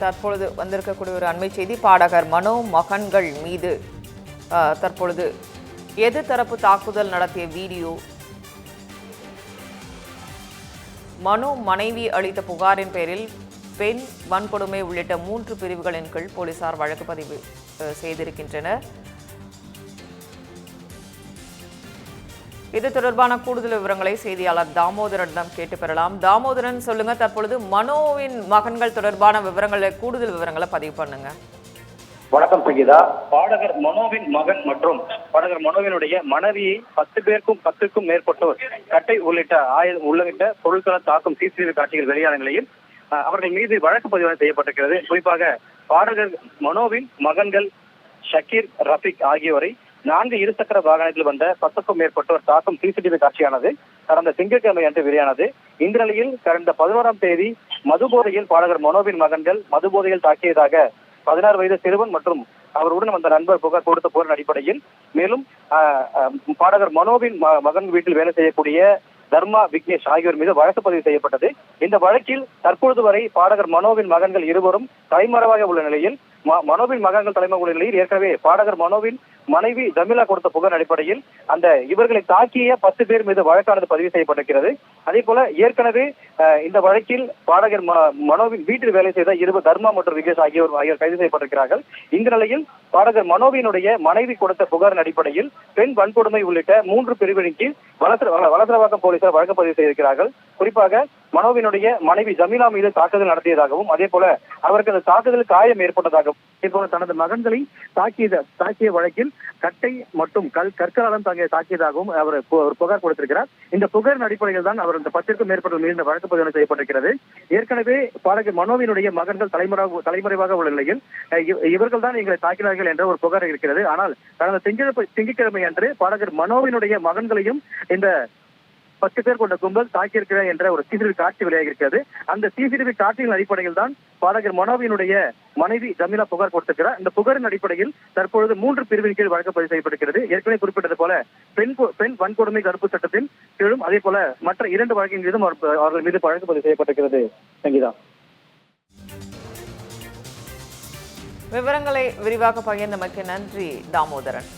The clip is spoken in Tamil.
தற்பொழுது வந்திருக்கக்கூடிய ஒரு அண்மை செய்தி பாடகர் மனோ மகன்கள் மீது தற்பொழுது எது தரப்பு தாக்குதல் நடத்திய வீடியோ? மனு மனைவி அளித்த புகாரின் பேரில் பெண் வன்கொடுமை உள்ளிட்ட மூன்று பிரிவுகளின் கீழ் போலீசார் வழக்கு பதிவு செய்திருக்கின்றனர். இது தொடர்பான கூடுதல் விவரங்களை செய்தியாளர் தாமோதரனிடம் கேட்டு பெறலாம். தாமோதரன் சொல்லுங்க. தற்பொழுது மனோவின் மகன்கள் தொடர்பான விவரங்களை கூடுதல் விவரங்களை பதிவு பண்ணுங்க. வணக்கம் சங்கீதா பாடகர் மனோவின் மகன் மற்றும் பாடகர் மனோவினுடைய மனைவியை பத்து பேருக்கும் பத்துக்கும் மேற்பட்டோர் கட்டை உள்ளிட்ட ஆயுதம் உள்ளிட்ட பொருட்களை தாக்கும் சிசிடிவி காட்சிகள் வெளியான நிலையில் அவர்கள் மீது வழக்கு பதிவு செய்யப்பட்டிருக்கிறது. குறிப்பாக பாடகர் மனோவின் மகன்கள் ஷக்கீர் ரஃபிக் ஆகியோரை நான்கு இருசக்கர வாகனத்தில் வந்த பத்துக்கும் மேற்பட்டோர் தாக்கும் சிசிடிவி காட்சியானது. கடந்த திங்கட்கிழமை அன்று வெளியானது. இந்த நிலையில் கடந்த பதினோராம் தேதி மதுபோதையில் பாடகர் மனோவின் மகன்கள் மதுபோதையில் தாக்கியதாக பதினாறு வயது சிறுவன் மற்றும் அவருடன் வந்த நண்பர் புகார் கொடுத்த போரின் அடிப்படையில் மேலும் ஆஹ், பாடகர் மனோவின் ம- மகன் வீட்டில் வேலை செய்யக்கூடிய தர்மா விக்னேஷ் ஆகியோர் மீது வழக்கு பதிவு செய்யப்பட்டது. இந்த வழக்கில் தற்பொழுது வரை பாடகர் மனோவின் மகன்கள் இருவரும் தலைமறைவாக உள்ள நிலையில் மனோவின் மகன்கள் தலைமை உள்ள நிலையில் ஏற்கனவே பாடகர் மனோவின் மனைவி ஜமீலா கொடுத்த புகார் அடிப்படையில் அந்த இவர்களை தாக்கிய பத்து பேர் மீது வழக்கானது பதிவு செய்யப்பட்டிருக்கிறது. அதே போல ஏற்கனவே இந்த வழக்கில் பாடகர் மனோவின் வீட்டில் வேலை செய்த இருவர் தர்மா மற்றும் விகேஷ் ஆகியோர் ஆகியோர் கைது செய்யப்பட்டிருக்கிறார்கள். இந்த நிலையில் பாடகர் மனோவினுடைய மனைவி கொடுத்த புகாரின் அடிப்படையில் பெண் வன்கொடுமை உள்ளிட்ட மூன்று பிரிவின் கீழ் வளசரவாக்கம் போலீசார் வழக்கு பதிவு செய்திருக்கிறார்கள். குறிப்பாக மனோவினுடைய மனைவி ஜமீலா மீது தாக்குதல் நடத்தியதாகவும் அதே போல அவருக்கு அந்த தாக்குதல் காயம் ஏற்பட்டதாகவும் அதே போல தனது மகன்களை தாக்கிய தாக்கிய வழக்கில் கட்டை மற்றும் கல் கற்களாலும் தாங்கிய தாக்கியதாகவும் அவர் ஒரு புகார் கொடுத்திருக்கிறார். இந்த புகாரின் அடிப்படையில் தான் அவர் இந்த பத்திற்கும் மேற்பட்ட மீது வழக்கு பதிவு செய்யப்பட்டிருக்கிறது. ஏற்கனவே பாடகர் மனோவினுடைய மகன்கள் தலைமுறை தலைமறைவாக உள்ள நிலையில் இவர்கள் தான் எங்களை தாக்கினார்கள் என்ற ஒரு புகார் இருக்கிறது. ஆனால் கடந்த திங்கிழமை திங்கட்கிழமை அன்று பாடகர் மனோவினுடைய மகன்களையும் இந்த பத்து பேர் கொண்ட கும்பல் தாக்கியிருக்கிறார் என்ற ஒரு சிசிடிவி காட்சி வெளியாகி இருக்கிறது அந்த சிசிடிவி காட்சியின் அடிப்படையில் தான் பாடகர் மனோவினுடைய மனைவி ஜமீலா புகார் கொடுத்திருக்கிறார். இந்த புகாரின் அடிப்படையில் தற்பொழுது மூன்று பிரிவின் கீழ் வழக்கு பதிவு செய்யப்பட்டிருக்கிறது. ஏற்கனவே குறிப்பிட்டது போல பெண் பெண் வன்கொடுமை தடுப்பு சட்டத்தின் கீழும் அதே போல மற்ற இரண்டு வழக்கின் மீதும் அவர்கள் மீது வழக்கு பதிவு செய்யப்பட்டிருக்கிறது. சங்கீதா. விவரங்களை விரிவாக பகிர்ந்தமைக்கு நன்றி தாமோதரன்.